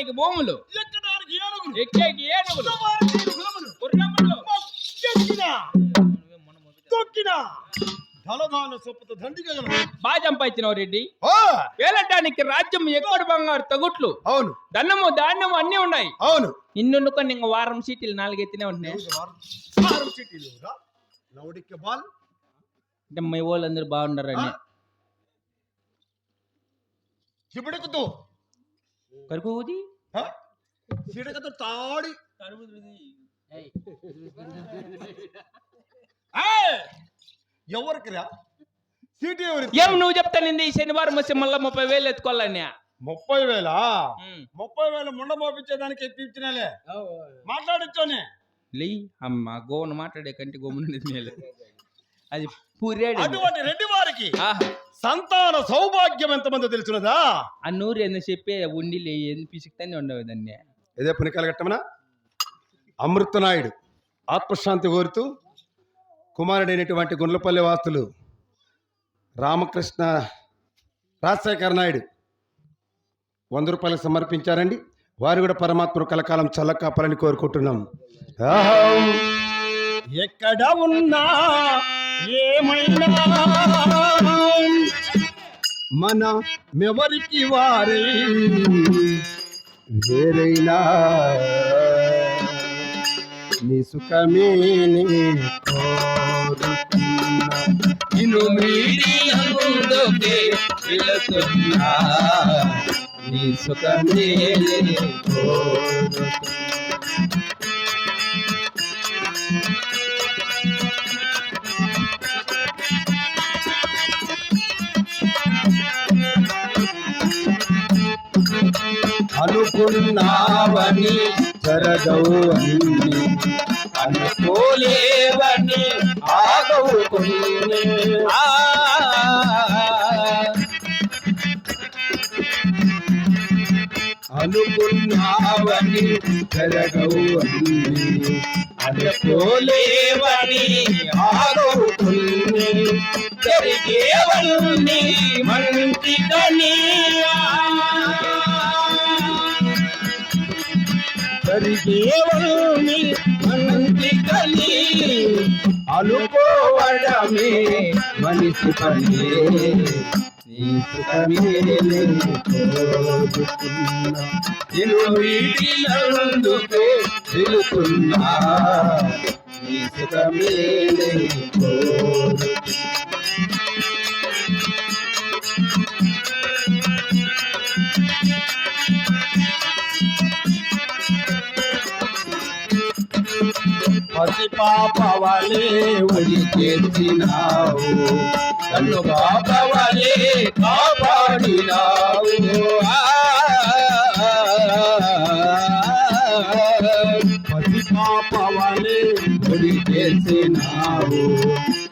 ఎక్కడానికి భూములు? ఎక్కడానికి ఏనుగులు? ఎక్కేకి ఏనుగులు? సవారికి గుర్రములు. గుర్రములు? ఎక్కినా తొక్కినా? ధనదాన సొప్పుతో దండిగా బాగా సంపాదించినావు రెడ్డి. ఓ వేలటానికి రాజ్యం ఎక్కడ బంగారు తగుట్లు? అవును. ధనము ధాన్యము అన్ని ఉన్నాయి. అవును. నిన్నుకొని ఇంక వారం సీట్లు. లౌడిక్య బాల్? అంటే మీ వాళ్ళందరూ బాగుండారని చిబిడకుతో కరుకు ఊది చిడకతో తాడి. ఎవరికి రా? సీటీ ఎవరికి ఏం నువ్వు చెప్తానింది ఈ శనివారం వచ్చి మళ్ళీ ముప్పై వేలు ఎత్తుకోవాలని ముప్పై వేల. ముప్పై వేలు ముండ మోపించేదానికి ఎక్కించినాలే మాట్లాడొచ్చానే. లే అమ్మ గోవను మాట్లాడే కంటే గోముండేది మేలు. అది పూరేడు అటువంటి రెడ్డి వారికి సంతాన సౌభాగ్యం ఎంతమంది తెలుసున్నదా? ఆ నూరు ఎందుకు చెప్పి ఉండి లే ఎందుకు పిసుకుతానే ఉండవు దాన్ని. ఇదే పని కలగట్టమనా అమృతనాయుడు ఆత్మశాంతి కోరుతూ కుమారుడైనటువంటి గుండ్లపల్లి వాస్తులు రామకృష్ణ రాజశేఖర నాయుడు వంద రూపాయలు సమర్పించారండి. వారు కూడా పరమాత్మను కలకాలం చల్లకాపాలని కోరుకుంటున్నాం. ఎక్కడ ఉన్నా ఏమైనా మన మెవరికి వారే వేరైనా నీ సుఖమే నీ కోరుకున్నా. నిన్ను మీరి అందుకే వెళుతున్నా. నీ సుఖమే నీ అనుకున్నావని జరగవు అన్ని అనుకోలేవని ఆగవు కొన్ని అనుకున్నావని జరగవు అన్ని అనుకోలేవని ఆగవు కొన్ని జరిగేవన్నీ మంచిదని జరిగేవన్నీ మంచిదని అనుకోవడమే మనిషి పని. నీ సుఖమే కోరుకున్నా. నీ సుఖమే పసి ఒలి వలే ఒడి చేసినావు కన్ను పాప కాపాడినావు. ఆ. పసి పాప వలే ఒడి చేసినావు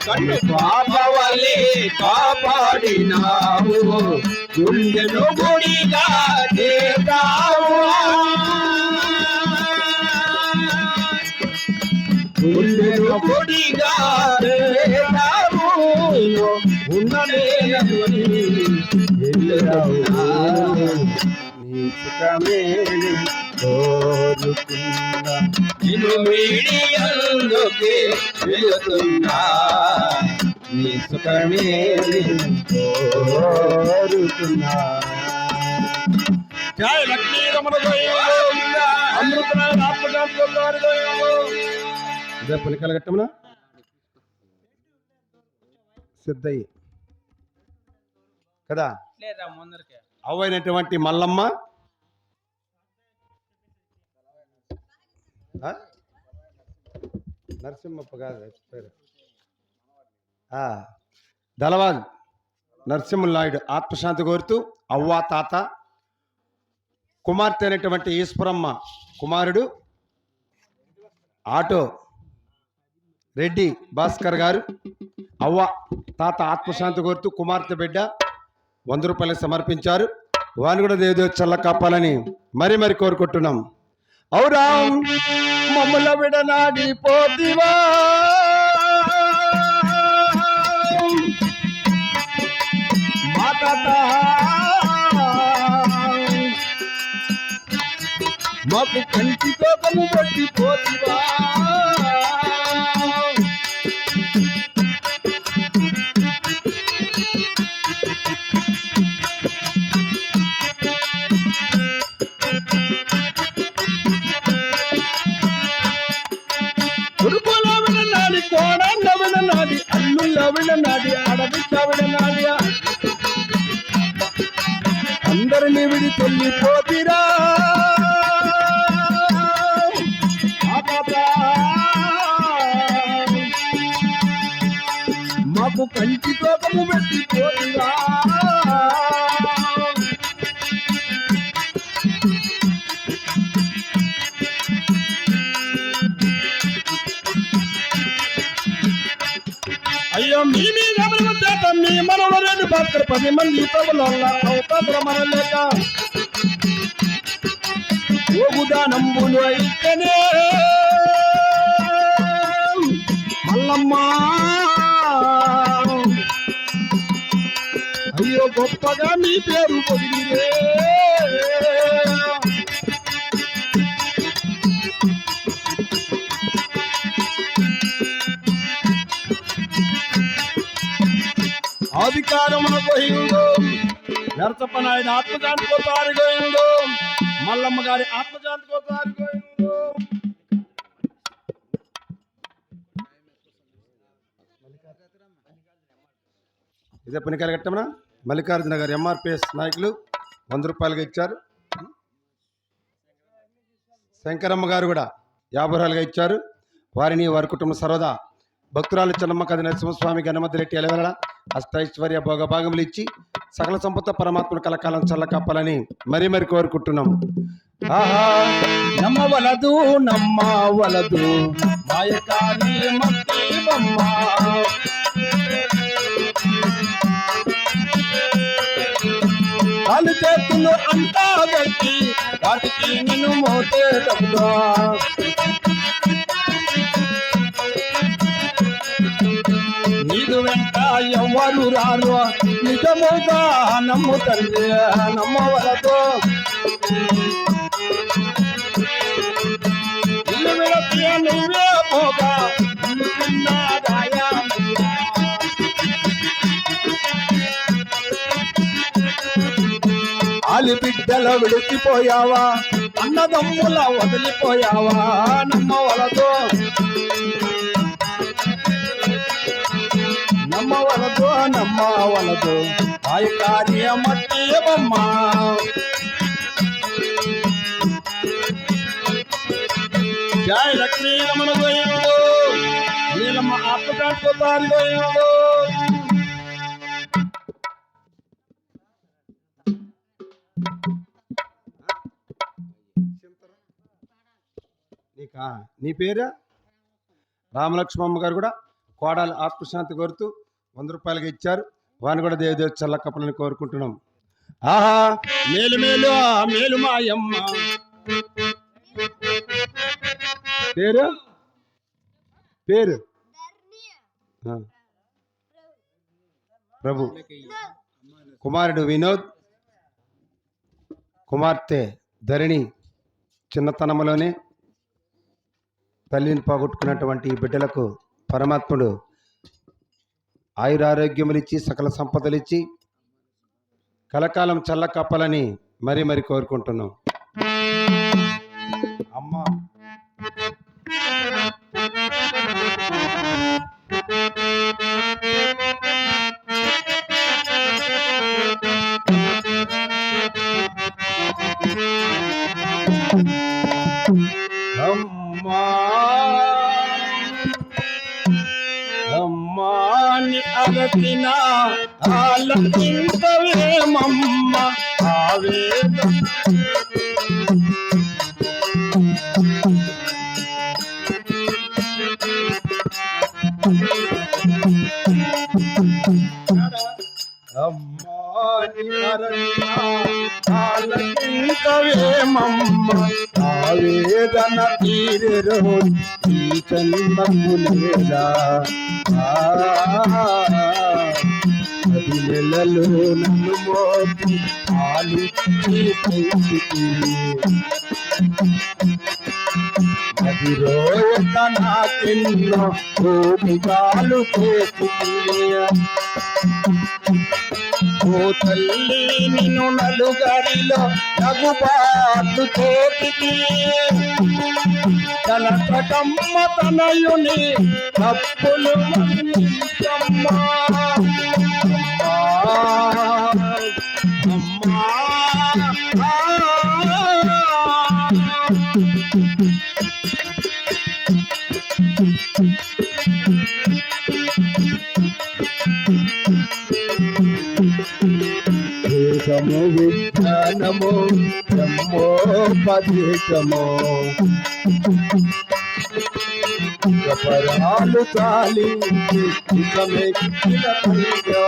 కన్ను పాపవలే కాపాడినావు. గుండెను గుడిగా చేతావు వెళుతున్నా. నీ సుఖమే కోరుకున్నా. జయ లక్ష్మీ రమణ అమృతనారాయణ ఆత్మశాంతి ఇదే పని కలగట్టమనా సిద్ధయ్య. కదా? అవైనటువంటి మల్లమ్మ? నరసింహప్ప కాదు పేరు. ఆ, దళవాద్ నరసింహ నాయుడు ఆత్మశాంతి కోరుతూ అవ్వ తాత. కుమార్తె అయినటువంటి ఈశ్వరమ్మ కుమారుడు. ఆటో. రెడ్డి భాస్కర్ గారు అవ్వ తాత ఆత్మశాంతి కోరుతూ కుమార్తె బిడ్డ వంద రూపాయలు సమర్పించారు. వారిని కూడా దేవదేవ చల్ల కాపాలని మరి మరి కోరుకుంటున్నాం. అవురా మమ్మల విడనాడి పోతివా మాకు కంటి కోపము పట్టి పోతివా అందరిని విడి తొల్లిపోతిరా మాకు కంటి తోకము పెట్టి పోతిరా అయ్యో మీ మంది ఎవరు రెండు పాత్ర పది మంది ప్రభుల అవతార అయితేనే. మల్లమ్మ. అయ్యో గొప్పగా మీ పేరు పొగిడిరే అధికారమున పోయిండు. నరసప్పనాయుడు ఆత్మశాంతితో పారిపోయిందో మల్లమ్మ గారి ఆత్మశాంతితో పారిపోయిందో ఇదే పనికాయలు కట్టమనా మల్లికార్జున గారు ఎంఆర్పిఎస్ నాయకులు వంద రూపాయలుగా ఇచ్చారు. శంకరమ్మ గారు కూడా యాభై రూపాయలుగా ఇచ్చారు. వారిని వారి కుటుంబ సర్వదా భక్తురాలు చెన్నమ్మ కథ నరసింహస్వామి గణమతి రెడ్డి ఎలవెల అష్టైశ్వర్య భోగభాగములు ఇచ్చి సకల సంపద పరమాత్మను కలకాలం చల్ల కప్పాలని మరీ మరి కోరుకుంటున్నాం ఆహా. నమ్మవలదు నమ్మవలదు మాయకారి మట్టి బొమ్మ. కాలు చేతులు అంతా గట్టి వాటికి నిన్ను మోతే ఎవరు రాను నిజముగా నమ్ము తండ్రి నమ్మవలదు. ఇల్లు నువ్వే పోగా ఇల్లు బిడ్డల విడిచిపోయావా అన్నదమ్ముల వదిలిపోయావా నమ్మవలతో నమ్మ వలదు నమ్మ వలదు ఆయ కార్యమట్టి బొమ్మ. జయ లక్ష్మీ రమణ గోయిండు నీలమ్మ ఆత్మకాంతో పారి గోయిండు నీకా? నీ పేరా? రామలక్ష్మమ్మ గారు కూడా కోడాలి ఆత్మశాంతి కోరుతూ వంద రూపాయలకి ఇచ్చారు. వారిని కూడా దేవదేవ చల్లకప్పలని కోరుకుంటున్నాం. ఆహా! మేలు మేలు ఆ మేలు మాయమ్మ. పేరు? పేరు? ప్రభు. కుమారుడు వినోద్. కుమార్తె ధరణి చిన్నతనంలోనే తల్లిని పోగొట్టుకున్నటువంటి ఈ బిడ్డలకు పరమాత్ముడు ఆయురారోగ్యములిచ్చి సకల సంపదలిచ్చి కలకాలం చల్ల కప్పాలని మరీ మరి కోరుకుంటున్నాం. అమ్మా. అగతిన ఆలకింపవేమమ్మ ఆవేద అమ్మాని ఆవేదన తీరెరో ఈ జన్మకు లేదా? నెలలు నన్ను మోపి ఆలిచ్చి పెంచితి నాకెన్నో భూమిగాలు ఓ తల్లి నిన్ను నలుగరిలో నగుబాటు తోటికి తన కటమ్మ తనయుని తప్పులు మన్నించమ్మా. నమో బ్రహ్మోపదేశము పరాలు చాలించి ఇకమెక్కిన పైగా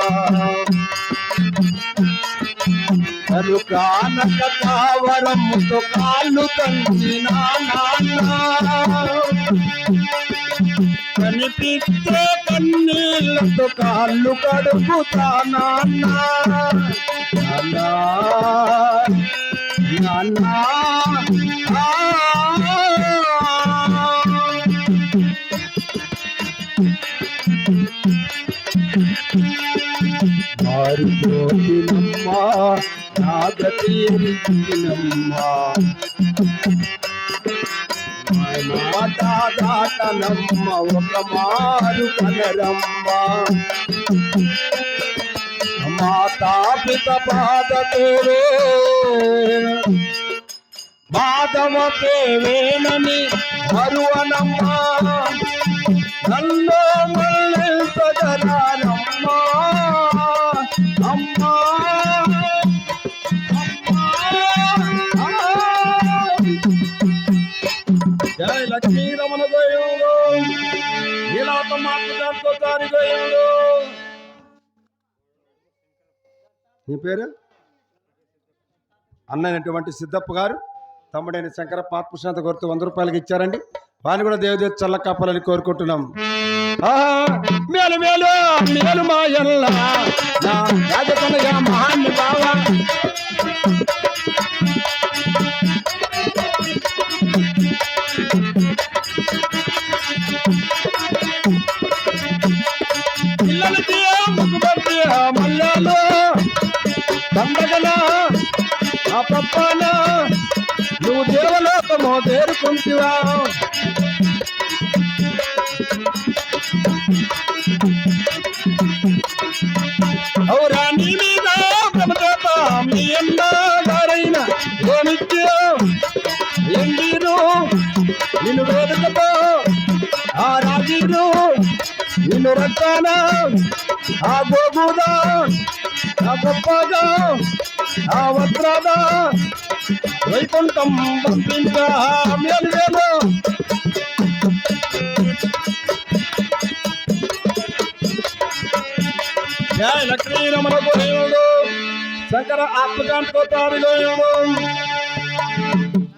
తను కానక కావరముతో కాళ్ళు తంచిన నాన్న. కనిపిస్తే కన్నీళ్ళతో కాళ్ళు కడుపుతా నాన్న. నాన్న. నాన్న. ఆ. మారిపోతినమ్మా నా గతీరినమ్మా మతాదాటనమ్మ ఒక మారు కనరమ్మా మాతాపిత పిత పాదతోవే మాధవ పేవేనని మరువనమ్మా. నన్ను జయ లక్ష్మీ నీలాత నీ పేరు? అన్నైనటువంటి సిద్ధప్ప గారు తమ్ముడైన శంకర పాత్మశాంత కోరుతూ వంద రూపాయలకి ఇచ్చారండి. వారిని కూడా దేవదేవ చల్ల కాపాలని కోరుకుంటున్నాం. ఆహా, మేలు మేలు మేలు నా రాజకనగా బావా దండగనా ఆ పప్పాన? నువ్వు దేవలోకము చేరుకుంటువా అవురా నీ మీద ప్రమదేత మీ అన్నారైన నిన్ను వేడుకతో ఆ రాజీరు. నిన్ను రక్తానా ఆ గోగుదా. గొప్పగా ఆ వస్త్రాదా వైకుంఠం పంపించా మేలు జయ లక్ష్మీ రమణ గోయుడు శంకర ఆత్మకాంతతో తారి గోయుడు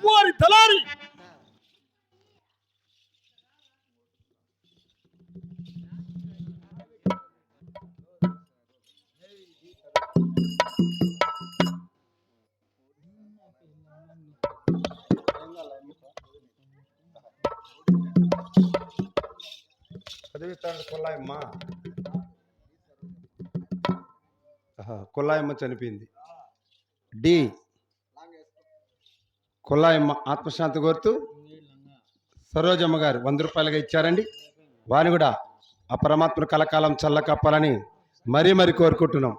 వారి తలారి చదివిస్తాడు కొల్లాయమ్మ. కొల్లాయమ్మ చనిపోయింది. డి. కొల్లాయమ్మ ఆత్మశాంతి కోరుతూ సరోజమ్మ గారు వంద రూపాయలుగా ఇచ్చారండి. వారిని కూడా ఆ పరమాత్మ కలకాలం చల్ల కప్పాలని మరీ మరీ కోరుకుంటున్నాం.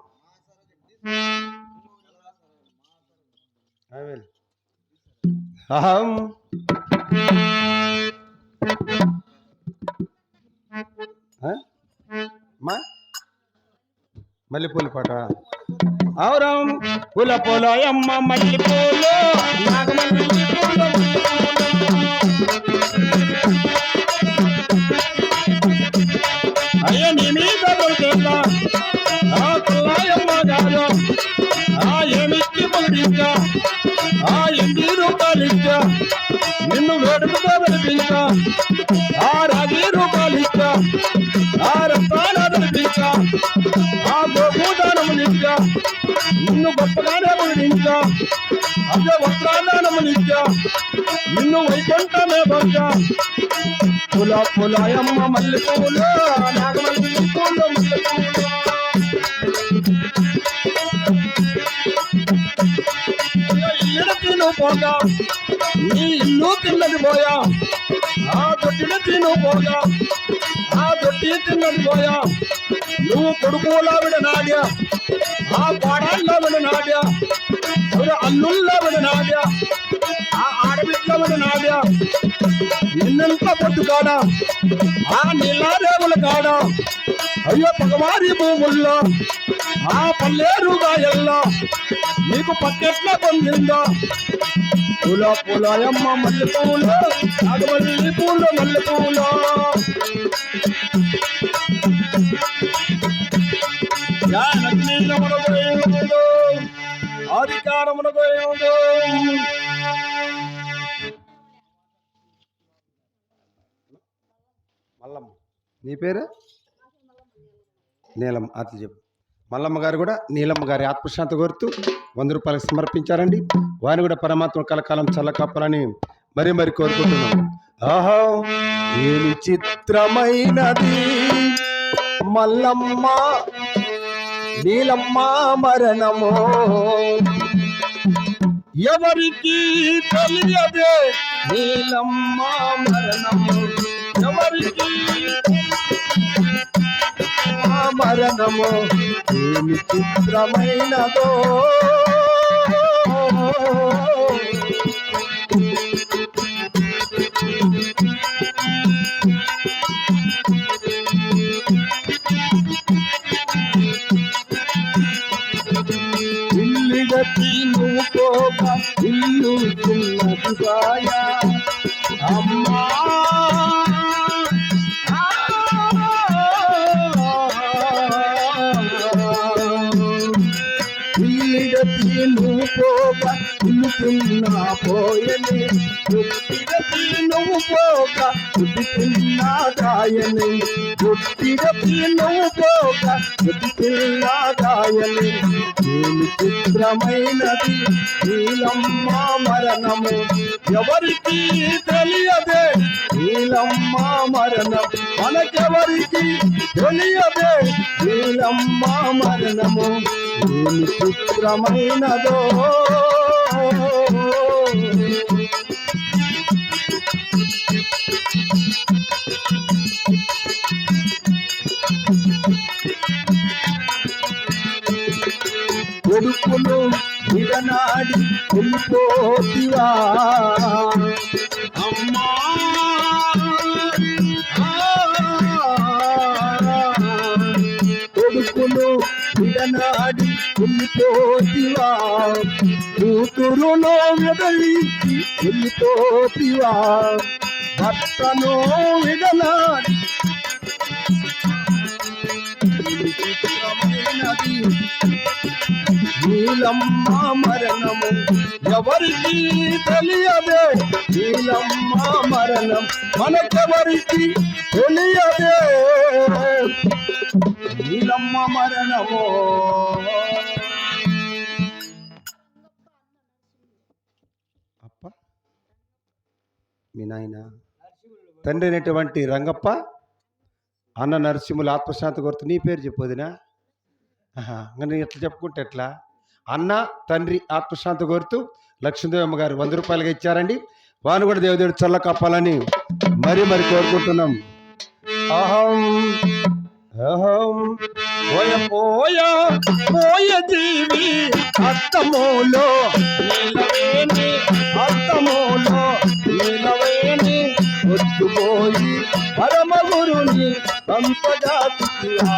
అహం మల్లెపూల పాట. అవురం పుల పూల అమ్మ మల్లెపూలు అయ్యో నీ మీద దొరికేదా ఆ పుల్లాయమ్మ గారు ఆ ఏమిచ్చి పొందించా ఆ ఎన్ని రూపాయలిచ్చా నిన్ను వేడుకతో వెలిపించా ఆ భూదానము నడిపించా నిన్ను గొప్పగానే పొగిడించా అదే వస్త్రాదానము నిత్య. నిన్ను వైకుంఠమే భవ్య పుల పులాయమ్మ మల్లి పువ్వులు నాగమల్లి పువ్వులు తిను పోగా. నీ ఇల్లు తిన్నది పోయా. ఆ తొట్టిన తిను పోగా. ఆ దొడ్డి తిన్నది పోయా నువ్వు కొడుకులా విడ నాడ్యా ఆ పాడాల్లో విడ నాడ్యా ఎవరు అల్లుల్లో విడ నాడ్యా ఆ ఆడబిడ్డలో విడ నాడ్యా నిన్నంత పొట్టు కాడా ఆ నీలారేవుల కాడా అయ్యో పగవారి భూముల్లో ఆ పల్లేరుగా ఎల్లా నీకు పక్కెట్ల పొందిందా? పూల పూలయమ్మ మల్లె పూలు నాగమల్లి పూలు మల్లె పూలు. అధికారమునకు మల్లమ్మ. నీ పేరు? నీలమ్మ అతలు చెప్పు. మల్లమ్మ గారు కూడా నీలమ్మ గారి ఆత్మశాంతి కోరుతూ వంద రూపాయలకు సమర్పించారండి. వారిని కూడా పరమాత్మ కలకాలం చల్లకప్పాలని మరీ మరి కోరుకుంటున్నాం. ఆహా ఏమి చిత్రమైనది. మల్లమ్మ నీలమ్మ మరణము. ఎవరికి తెలియదే నీలమ్మ మరణము. ఎవరికి మరణము ఏమి చిత్రమైనదో? చిన్నదిగాయా అమ్మా. నువ్వు పోక ఇల్లు పోయని. నువ్వు పోక గాయని. పుట్టిన పిల్లవు పోక గుడ్డి చిన్న గాయని. ఏమి చిత్రమైనది నీలమ్మ మరణము. ఎవరికి తెలియదే నీలమ్మ మరణం. మనకెవరికి తెలియదే నీలమ్మ మరణము. ఏమి చిత్రమైనదో కొడుకులు విడనాడి వెళ్ళిపోతివా అమ్మా కొడుకులు విడనాడి వెళ్ళిపోతివా కూతురులో విడలికి వెళ్ళిపోతివా భర్తను విడనాడి నీలమ్మ మరణము. ఎవరికి తెలియదే నీలమ్మ మరణం. మనకెవరికి తెలియదే నీలమ్మ మరణము. అప్ప మీ నాయన. తండ్రి అయినటువంటి రంగప్ప అన్న నరసింహులు ఆత్మశాంతి కొరత నీ పేరు చెప్పొదినా ఆహా, నేను ఎట్లా చెప్పుకుంటే ఎట్లా? అన్న తండ్రి ఆత్మశాంతి కోరుతూ లక్ష్మీదేవి అమ్మగారు వంద రూపాయలుగా ఇచ్చారండి. వాను కూడా దేవుదేవుడు చల్ల కప్పాలని మరీ మరి కోరుకుంటున్నాం. అహం అహం పోయ పోయ పోయ దేవి అత్తమోలో నీలవేణి అత్తమోలో నీలవేణి పొద్దుపోయి పరమ గురుని సంపజాతియా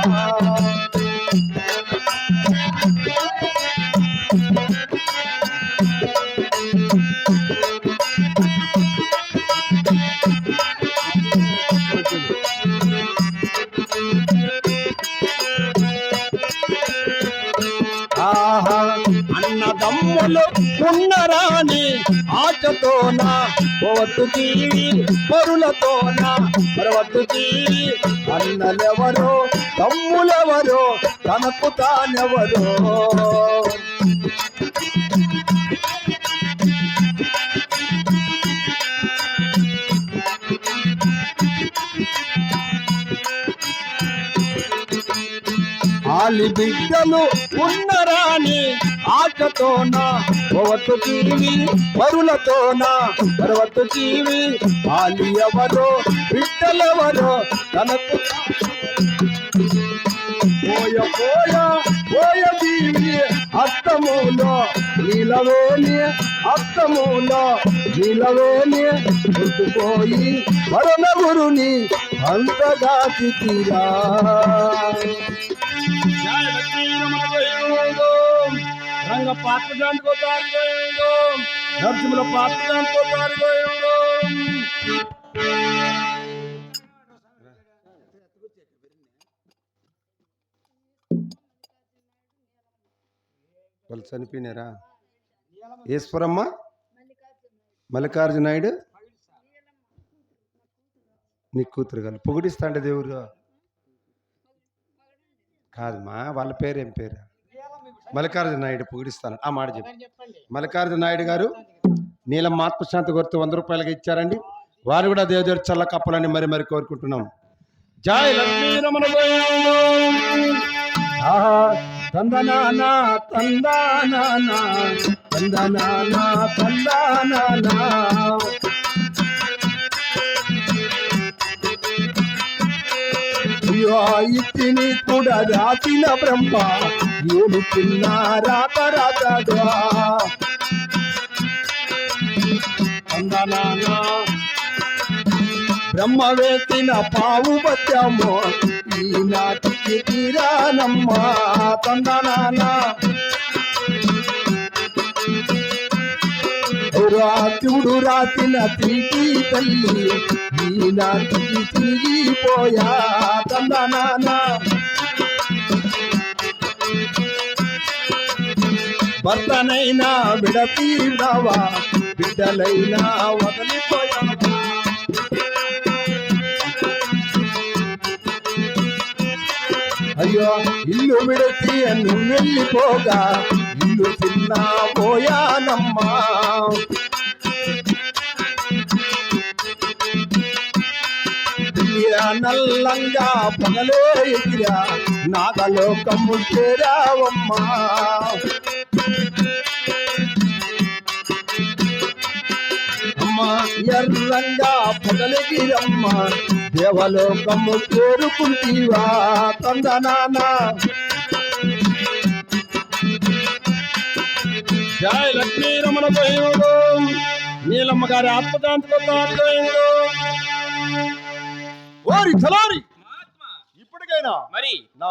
ఊళ్ళో ఉన్నరాని ఆటతోన పోవత్తుకి పరులతోన పరవత్తుకి అన్నలెవరో తమ్ములెవరో తనకు తానెవరో. ఆలి బిడ్డలు ఉన్నరాని ఆటతోన పోవత్తు జీవి పరులతోన పర్వత జీవి ఆలి ఎవరో బిడ్డలెవరో తనకు పోయ పోయ పోయ జీవి అత్తములో నీలవేణి అత్తములో నీలవేణి గుర్తుపోయి వరనగురుని అంతగా తీరా రంగ పాత్ర దాంట్లో నరసింహుల పాత్ర దాంట్లో వాళ్ళు చనిపోయినారా? ఈశ్వరమ్మ? మల్లికార్జున నాయుడు? నీ కూతురు గారు పొగిడిస్తా అంటే దేవుడు. కాదమ్మా వాళ్ళ పేరు ఏం పేరు? మల్లికార్జున నాయుడు పొగిడిస్తాను. ఆ మాట చెప్పు. మల్లికార్జున నాయుడు గారు నీలం ఆత్మశాంతి గుర్తు వంద రూపాయలకి ఇచ్చారండి. వారు కూడా దేవదేవుడు చల్ల కప్పాలని మరి మరి కోరుకుంటున్నాం. జై లక్ష్మీ రమణ గోవిందో. ఆహా తందనానా తందానానా తందనానా తందానానా. అయ్యో ఇత్తిని కూడా రాసిన బ్రహ్మ. ఏమి తిన్నారా తరాతడా బ్రహ్మ వేసిన పావు బత్యము ఈనాటికి తీరానమ్మ. తందనానా రాత్రుడు రాసిన తిరిగి తల్లి ఈనాటికి తిరిగిపోయా. తందనానా భర్తనైనా విడతీరావా? బిడ్డలైనా వదిలిపోయావా? అయ్యో ఇల్లు విడచి నువ్వు వెళ్ళిపోగా ఇల్లు చిన్న పోయానమ్మా. నల్లంగా పగలే ఎగిరా నాగలోకము చేరావమ్మా. అమ్మా ఎర్రంగా పగలగిరమ్మ దేవలోకము చేరుకుంటీవా తందనానా జయ లక్ష్మీ రమణ దేవుడు నీలమ్మ గారి ఆత్మశాంతితో ఓరి చలారి ఇప్పటికైనా మరి? నా